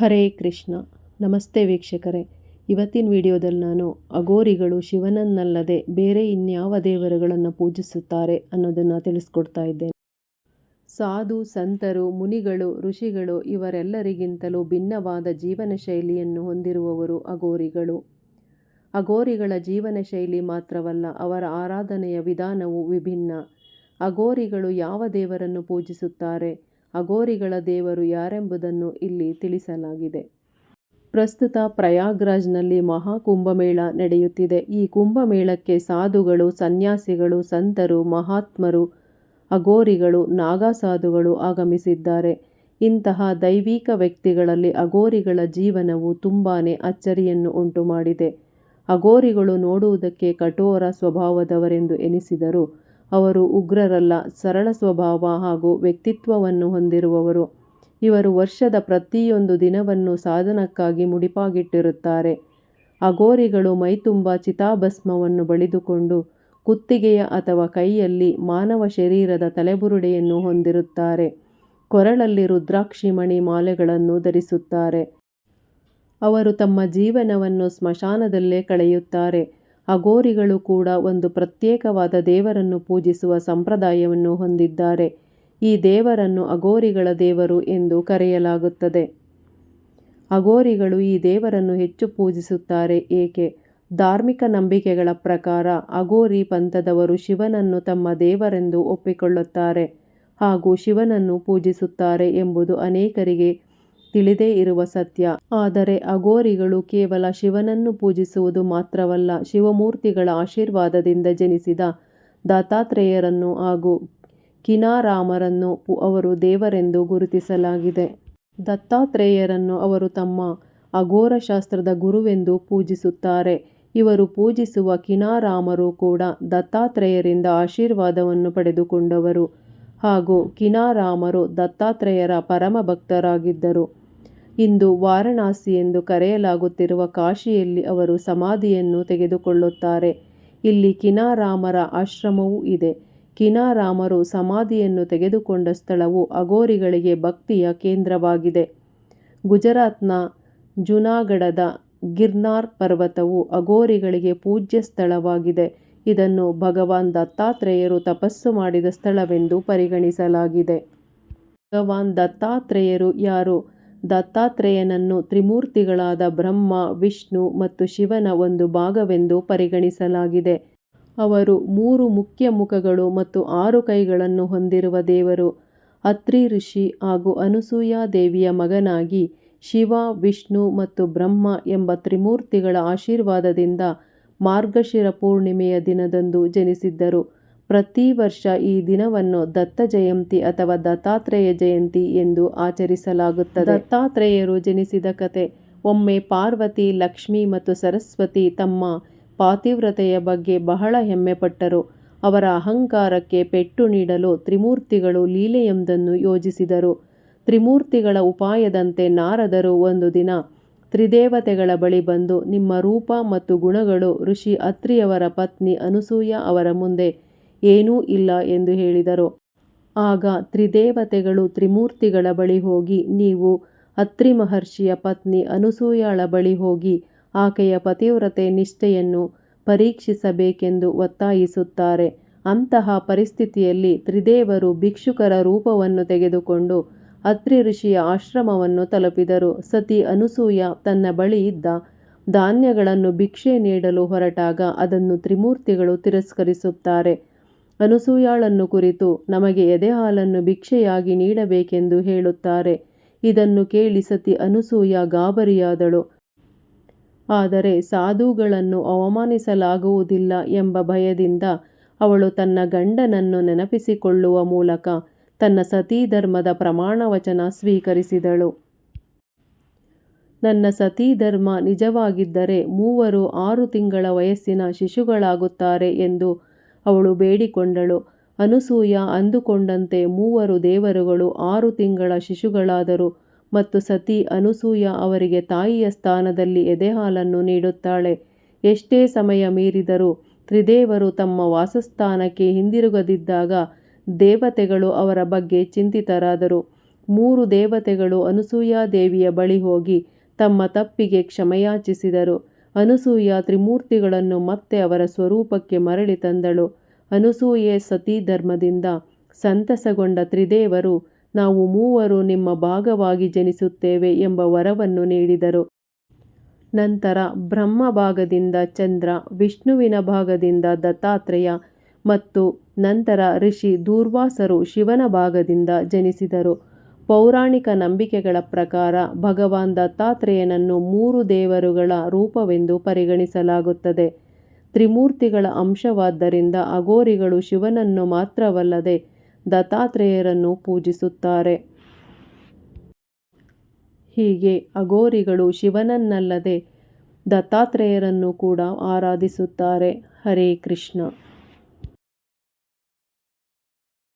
ಹರೇ ಕೃಷ್ಣ. ನಮಸ್ತೆ ವೀಕ್ಷಕರೇ. ಇವತ್ತಿನ ವಿಡಿಯೋದಲ್ಲಿ ನಾನು ಅಗೋರಿಗಳು ಶಿವನನ್ನಲ್ಲದೆ ಬೇರೆ ಇನ್ಯಾವ ದೇವರುಗಳನ್ನು ಪೂಜಿಸುತ್ತಾರೆ ಅನ್ನೋದನ್ನು ತಿಳಿಸ್ಕೊಡ್ತಾ ಇದ್ದೇನೆ. ಸಾಧು, ಸಂತರು, ಮುನಿಗಳು, ಋಷಿಗಳು ಇವರೆಲ್ಲರಿಗಿಂತಲೂ ಭಿನ್ನವಾದ ಜೀವನ ಶೈಲಿಯನ್ನು ಹೊಂದಿರುವವರು ಅಗೋರಿಗಳು ಅಗೋರಿಗಳ ಜೀವನ ಶೈಲಿ ಮಾತ್ರವಲ್ಲ, ಅವರ ಆರಾಧನೆಯ ವಿಧಾನವು ವಿಭಿನ್ನ. ಅಗೋರಿಗಳು ಯಾವ ದೇವರನ್ನು ಪೂಜಿಸುತ್ತಾರೆ? ಅಘೋರಿಗಳ ದೇವರು ಯಾರೆಂಬುದನ್ನು ಇಲ್ಲಿ ತಿಳಿಸಲಾಗಿದೆ. ಪ್ರಸ್ತುತ ಪ್ರಯಾಗ್ರಾಜ್ನಲ್ಲಿ ಮಹಾಕುಂಭಮೇಳ ನಡೆಯುತ್ತಿದೆ. ಈ ಕುಂಭಮೇಳಕ್ಕೆ ಸಾಧುಗಳು, ಸನ್ಯಾಸಿಗಳು, ಸಂತರು, ಮಹಾತ್ಮರು, ಅಘೋರಿಗಳು, ನಾಗಾಸಾಧುಗಳು ಆಗಮಿಸಿದ್ದಾರೆ. ಇಂತಹ ದೈವಿಕ ವ್ಯಕ್ತಿಗಳಲ್ಲಿ ಅಘೋರಿಗಳ ಜೀವನವು ತುಂಬಾ ಅಚ್ಚರಿಯನ್ನು ಉಂಟುಮಾಡಿದೆ. ಅಘೋರಿಗಳು ನೋಡುವುದಕ್ಕೆ ಕಠೋರ ಸ್ವಭಾವದವರೆಂದು ಎನಿಸಿದರೂ. ಅವರು ಉಗ್ರರಲ್ಲ, ಸರಳ ಸ್ವಭಾವ ಹಾಗೂ ವ್ಯಕ್ತಿತ್ವವನ್ನು ಹೊಂದಿರುವವರು. ಇವರು ವರ್ಷದ ಪ್ರತಿಯೊಂದು ದಿನವನ್ನು ಸಾಧನಕ್ಕಾಗಿ ಮುಡಿಪಾಗಿಟ್ಟಿರುತ್ತಾರೆ. ಅಘೋರಿಗಳು ಮೈತುಂಬ ಚಿತಾಭಸ್ಮವನ್ನು ಬಳಿದುಕೊಂಡು ಕುತ್ತಿಗೆಯ ಅಥವಾ ಕೈಯಲ್ಲಿ ಮಾನವ ಶರೀರದ ತಲೆಬುರುಡೆಯನ್ನು ಹೊಂದಿರುತ್ತಾರೆ. ಕೊರಳಲ್ಲಿ ರುದ್ರಾಕ್ಷಿ ಮಣಿ ಮಾಲೆಗಳನ್ನು ಧರಿಸುತ್ತಾರೆ. ಅವರು ತಮ್ಮ ಜೀವನವನ್ನು ಸ್ಮಶಾನದಲ್ಲೇ ಕಳೆಯುತ್ತಾರೆ. ಅಘೋರಿಗಳು ಕೂಡ ಒಂದು ಪ್ರತ್ಯೇಕವಾದ ದೇವರನ್ನು ಪೂಜಿಸುವ ಸಂಪ್ರದಾಯವನ್ನು ಹೊಂದಿದ್ದಾರೆ. ಈ ದೇವರನ್ನು ಅಘೋರಿಗಳ ದೇವರು ಎಂದು ಕರೆಯಲಾಗುತ್ತದೆ. ಅಘೋರಿಗಳು ಈ ದೇವರನ್ನು ಹೆಚ್ಚು ಪೂಜಿಸುತ್ತಾರೆ, ಏಕೆ? ಧಾರ್ಮಿಕ ನಂಬಿಕೆಗಳ ಪ್ರಕಾರ ಅಘೋರಿ ಪಂಥದವರು ಶಿವನನ್ನು ತಮ್ಮ ದೇವರೆಂದು ಒಪ್ಪಿಕೊಳ್ಳುತ್ತಾರೆ ಹಾಗೂ ಶಿವನನ್ನು ಪೂಜಿಸುತ್ತಾರೆ ಎಂಬುದು ಅನೇಕರಿಗೆ ತಿಳಿದೇ ಇರುವ ಸತ್ಯ. ಆದರೆ ಅಘೋರಿಗಳು ಕೇವಲ ಶಿವನನ್ನು ಪೂಜಿಸುವುದು ಮಾತ್ರವಲ್ಲ, ಶಿವಮೂರ್ತಿಗಳ ಆಶೀರ್ವಾದದಿಂದ ಜನಿಸಿದ ದತ್ತಾತ್ರೇಯರನ್ನು ಹಾಗೂ ಕಿನಾರಾಮರನ್ನು ಅವರು ದೇವರೆಂದು ಗುರುತಿಸಲಾಗಿದೆ. ದತ್ತಾತ್ರೇಯರನ್ನು ಅವರು ತಮ್ಮ ಅಘೋರಶಾಸ್ತ್ರದ ಗುರುವೆಂದು ಪೂಜಿಸುತ್ತಾರೆ. ಇವರು ಪೂಜಿಸುವ ಕಿನಾರಾಮರು ಕೂಡ ದತ್ತಾತ್ರೇಯರಿಂದ ಆಶೀರ್ವಾದವನ್ನು ಪಡೆದುಕೊಂಡವರು ಹಾಗೂ ಕಿನಾರಾಮರು ದತ್ತಾತ್ರೇಯರ ಪರಮ ಭಕ್ತರಾಗಿದ್ದರು ಇಂದು ವಾರಣಾಸಿ ಎಂದು ಕರೆಯಲಾಗುತ್ತಿರುವ ಕಾಶಿಯಲ್ಲಿ ಅವರು ಸಮಾಧಿಯನ್ನು ತೆಗೆದುಕೊಳ್ಳುತ್ತಾರೆ. ಇಲ್ಲಿ ಕಿನಾರಾಮರ ಆಶ್ರಮವೂ ಇದೆ. ಕಿನಾರಾಮರು ಸಮಾಧಿಯನ್ನು ತೆಗೆದುಕೊಂಡ ಸ್ಥಳವು ಅಗೋರಿಗಳಿಗೆ ಭಕ್ತಿಯ ಕೇಂದ್ರವಾಗಿದೆ. ಗುಜರಾತ್ನ ಜುನಾಗಢದ ಗಿರ್ನಾರ್ ಪರ್ವತವು ಅಘೋರಿಗಳಿಗೆ ಪೂಜ್ಯ ಸ್ಥಳವಾಗಿದೆ. ಇದನ್ನು ಭಗವಾನ್ ದತ್ತಾತ್ರೇಯರು ತಪಸ್ಸು ಮಾಡಿದ ಸ್ಥಳವೆಂದು ಪರಿಗಣಿಸಲಾಗಿದೆ. ಭಗವಾನ್ ದತ್ತಾತ್ರೇಯರು ಯಾರು? ದತ್ತಾತ್ರೇಯನನ್ನು ತ್ರಿಮೂರ್ತಿಗಳಾದ ಬ್ರಹ್ಮ, ವಿಷ್ಣು ಮತ್ತು ಶಿವನ ಒಂದು ಭಾಗವೆಂದು ಪರಿಗಣಿಸಲಾಗಿದೆ. ಅವರು ಮೂರು ಮುಖ್ಯ ಮುಖಗಳು ಮತ್ತು ಆರು ಕೈಗಳನ್ನು ಹೊಂದಿರುವ ದೇವರು ಅತ್ರಿ ಋಷಿ ಹಾಗೂ ಅನುಸೂಯಾ ದೇವಿಯ ಮಗನಾಗಿ ಶಿವ, ವಿಷ್ಣು ಮತ್ತು ಬ್ರಹ್ಮ ಎಂಬ ತ್ರಿಮೂರ್ತಿಗಳ ಆಶೀರ್ವಾದದಿಂದ ಮಾರ್ಗಶಿರ ಪೂರ್ಣಿಮೆಯ ದಿನದಂದು ಜನಿಸಿದ್ದರು. ಪ್ರತಿ ವರ್ಷ ಈ ದಿನವನ್ನು ದತ್ತ ಜಯಂತಿ ಅಥವಾ ದತ್ತಾತ್ರೇಯ ಜಯಂತಿ ಎಂದು ಆಚರಿಸಲಾಗುತ್ತದೆ. ದತ್ತಾತ್ರೇಯರು ಜನಿಸಿದ ಕತೆ ಒಮ್ಮೆ ಪಾರ್ವತಿ, ಲಕ್ಷ್ಮಿ ಮತ್ತು ಸರಸ್ವತಿ ತಮ್ಮ ಪಾತಿವ್ರತೆಯ ಬಗ್ಗೆ ಬಹಳ ಹೆಮ್ಮೆಪಟ್ಟರು. ಅವರ ಅಹಂಕಾರಕ್ಕೆ ಪೆಟ್ಟು ನೀಡಲು ತ್ರಿಮೂರ್ತಿಗಳು ಲೀಲೆಯೊಂದನ್ನು ಯೋಜಿಸಿದರು. ತ್ರಿಮೂರ್ತಿಗಳ ಉಪಾಯದಂತೆ ನಾರದರು ಒಂದು ದಿನ, ತ್ರಿದೇವತೆಗಳ ಬಳಿ ಬಂದು, ನಿಮ್ಮ ರೂಪ ಮತ್ತು ಗುಣಗಳು ಋಷಿ ಅತ್ರಿಯವರ ಪತ್ನಿ ಅನುಸೂಯ ಅವರ ಮುಂದೆ ಏನೂ ಇಲ್ಲ ಎಂದು ಹೇಳಿದರು. ಆಗ ತ್ರಿದೇವತೆಗಳು ತ್ರಿಮೂರ್ತಿಗಳ ಬಳಿ ಹೋಗಿ, ನೀವು ಅತ್ರಿ ಮಹರ್ಷಿಯ ಪತ್ನಿ ಅನುಸೂಯಳ ಬಳಿ ಹೋಗಿ, ಆಕೆಯ ಪತಿವ್ರತೆ ನಿಷ್ಠೆಯನ್ನು ಪರೀಕ್ಷಿಸಬೇಕೆಂದು ಒತ್ತಾಯಿಸುತ್ತಾರೆ. ಅಂತಹ ಪರಿಸ್ಥಿತಿಯಲ್ಲಿ ತ್ರಿದೇವರು ಭಿಕ್ಷುಕರ ರೂಪವನ್ನು ತೆಗೆದುಕೊಂಡು ಅತ್ರಿ ಋಷಿಯ ಆಶ್ರಮವನ್ನು ತಲುಪಿದರು. ಸತಿ ಅನುಸೂಯ ತನ್ನ ಬಳಿ ಇದ್ದ ಧಾನ್ಯಗಳನ್ನು ಭಿಕ್ಷೆ ನೀಡಲು ಹೊರಟಾಗ ಅದನ್ನು ತ್ರಿಮೂರ್ತಿಗಳು ತಿರಸ್ಕರಿಸುತ್ತಾರೆ. ಅನುಸೂಯಾಳನ್ನು ಕುರಿತು ನಮಗೆ ಎದೆಹಾಲನ್ನು ಭಿಕ್ಷೆಯಾಗಿ ನೀಡಬೇಕೆಂದು ಹೇಳುತ್ತಾರೆ. ಇದನ್ನು ಕೇಳಿ ಸತಿ ಅನುಸೂಯ ಗಾಬರಿಯಾದಳು. ಆದರೆ ಸಾಧುಗಳನ್ನು ಅವಮಾನಿಸಲಾಗುವುದಿಲ್ಲ ಎಂಬ ಭಯದಿಂದ ಅವಳು ತನ್ನ ಗಂಡನನ್ನು ನೆನಪಿಸಿಕೊಳ್ಳುವ ಮೂಲಕ ತನ್ನ ಸತೀಧರ್ಮದ ಪ್ರಮಾಣವಚನ ಸ್ವೀಕರಿಸಿದಳು. ನನ್ನ ಸತೀಧರ್ಮ ನಿಜವಾಗಿದ್ದರೆ ಮೂವರು ಆರು ತಿಂಗಳ ವಯಸ್ಸಿನ ಶಿಶುಗಳಾಗುತ್ತಾರೆ ಎಂದು ಅವಳು ಬೇಡಿಕೊಂಡಳು. ಅನುಸೂಯ ಅಂದುಕೊಂಡಂತೆ ಮೂವರು ದೇವರುಗಳು ಆರು ತಿಂಗಳ ಶಿಶುಗಳಾದರು ಮತ್ತು ಸತಿ ಅನುಸೂಯ ಅವರಿಗೆ ತಾಯಿಯ ಸ್ಥಾನದಲ್ಲಿ ಎದೆಹಾಲನ್ನು ನೀಡುತ್ತಾಳೆ. ಎಷ್ಟೇ ಸಮಯ ಮೀರಿದರೂ ತ್ರಿದೇವರು ತಮ್ಮ ವಾಸಸ್ಥಾನಕ್ಕೆ ಹಿಂದಿರುಗದಿದ್ದಾಗ ದೇವತೆಗಳು ಅವರ ಬಗ್ಗೆ ಚಿಂತಿತರಾದರು. ಮೂರು ದೇವತೆಗಳು ಅನಸೂಯಾದೇವಿಯ ಬಳಿ ಹೋಗಿ ತಮ್ಮ ತಪ್ಪಿಗೆ ಕ್ಷಮೆಯಾಚಿಸಿದರು. ಅನಸೂಯ ತ್ರಿಮೂರ್ತಿಗಳನ್ನು ಮತ್ತೆ ಅವರ ಸ್ವರೂಪಕ್ಕೆ ಮರಳಿ ತಂದಳು. ಅನಸೂಯೆ ಸತೀಧರ್ಮದಿಂದ ಸಂತಸಗೊಂಡ ತ್ರಿದೇವರು ನಾವು ಮೂವರು ನಿಮ್ಮ ಭಾಗವಾಗಿ ಜನಿಸುತ್ತೇವೆ ಎಂಬ ವರವನ್ನು ನೀಡಿದರು. ನಂತರ ಬ್ರಹ್ಮ ಭಾಗದಿಂದ ಚಂದ್ರ, ವಿಷ್ಣುವಿನ ಭಾಗದಿಂದ ದತ್ತಾತ್ರೇಯ ಮತ್ತು ನಂತರ ಋಷಿ ದೂರ್ವಾಸರು ಶಿವನ ಭಾಗದಿಂದ ಜನಿಸಿದರು. ಪೌರಾಣಿಕ ನಂಬಿಕೆಗಳ ಪ್ರಕಾರ ಭಗವಾನ್ ದತ್ತಾತ್ರೇಯನನ್ನು ಮೂರು ದೇವರುಗಳ ರೂಪವೆಂದು ಪರಿಗಣಿಸಲಾಗುತ್ತದೆ. ತ್ರಿಮೂರ್ತಿಗಳ ಅಂಶವಾದ್ದರಿಂದ ಅಘೋರಿಗಳು ಶಿವನನ್ನು ಮಾತ್ರವಲ್ಲದೆ ದತ್ತಾತ್ರೇಯರನ್ನು ಪೂಜಿಸುತ್ತಾರೆ. ಹೀಗೆ ಅಘೋರಿಗಳು ಶಿವನನ್ನಲ್ಲದೆ ದತ್ತಾತ್ರೇಯರನ್ನು ಕೂಡ ಆರಾಧಿಸುತ್ತಾರೆ. ಹರೇ ಕೃಷ್ಣ